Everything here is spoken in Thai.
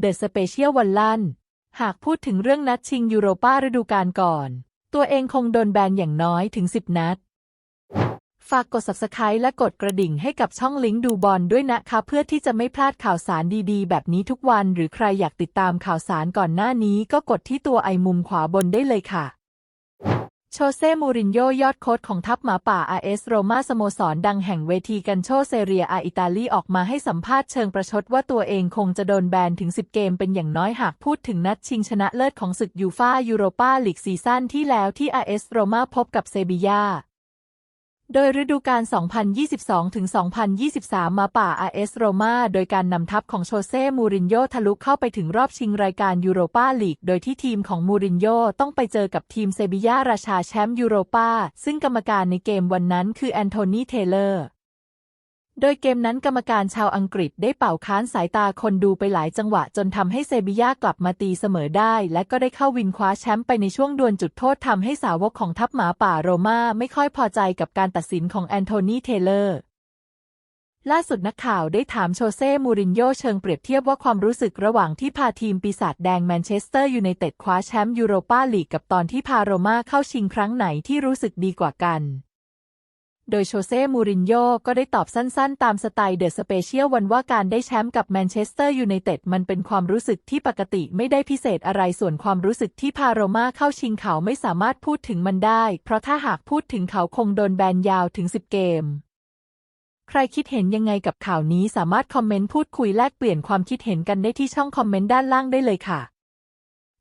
เดอะสเปเชียลวันลั่น หากพูดถึงเรื่องนัดชิงยูโรป้าฤดูกาลก่อน ตัวเองคงโดนแบนอย่างน้อยถึง 10 นัด ฝากกด subscribe และกดกระดิ่งให้กับช่องลิงก์ดูบอลด้วยนะคะ เพื่อที่จะไม่พลาดข่าวสารดีๆ แบบนี้ทุกวัน หรือใครอยากติดตามข่าวสารก่อนหน้านี้ก็กดที่ตัวไอมุมขวาบนได้เลยค่ะ โชเซ่ มูรินโญ่ยอดโค้ชของทัพหมาป่า RS โรมาสโมสรดังแห่งเวทีกันโชเซเรียอาอิตาลีออกมาให้สัมภาษณ์เชิงประชดว่าตัวเองคงจะโดนแบนถึง 10 เกมเป็นอย่างน้อยหากพูดถึงนัดชิงชนะเลิศของศึกยูฟ่ายูโรปาลีกซีซั่นที่แล้วที่ RS โรมาพบกับเซบียา โดยฤดูกาล 2022-2023 มาป่า AS โรมาโดยการนำทัพของโชเซ่ มูรินโญ่ทะลุเข้าไปถึงรอบชิงรายการยูโรปาลีก โดยที่ทีมของมูรินโญ่ต้องไปเจอกับทีมเซบียาราชาแชมป์ยูโรปาซึ่งกรรมการในเกมวันนั้นคือแอนโทนี เทเลอร์ โดยเกมนั้นกรรมการชาวอังกฤษได้เป่าค้านสายตาคนดูไปหลายจังหวะจนทำให้เซบียากลับมาตีเสมอได้ และก็ได้เข้าวินคว้าแชมป์ไปในช่วงดวลจุดโทษทำให้สาวกของทัพหมาป่าโรม่าไม่ค่อยพอใจกับการตัดสินของแอนโทนีเทเลอร์ ล่าสุดนักข่าวได้ถามโชเซ่ มูรินโญ่เชิงเปรียบเทียบว่าความรู้สึกระหว่างที่พาทีมปีศาจแดงแมนเชสเตอร์ยูไนเต็ดคว้าแชมป์ยูโรปาลีกกับตอนที่พาโรม่าเข้าชิงครั้งไหนที่รู้สึกดีกว่ากัน โดยโชเซ่มูรินโญ่ก็ได้ตอบสั้นๆ ตามสไตล์เดอะสเปเชียลวันว่าการได้แชมป์กับแมนเชสเตอร์ยูไนเต็ดมันเป็นความรู้สึกที่ปกติไม่ได้พิเศษอะไรส่วนความรู้สึกที่พาโรม่าเข้าชิงเขาไม่สามารถพูดถึงมันได้ เพราะถ้าหากพูดถึงเขาคงโดนแบนยาวถึง 10 เกม ใครคิดเห็นยังไงกับข่าวนี้สามารถคอมเมนต์พูดคุยแลกเปลี่ยนความคิดเห็นกันได้ที่ช่องคอมเมนต์ด้านล่างได้เลยค่ะ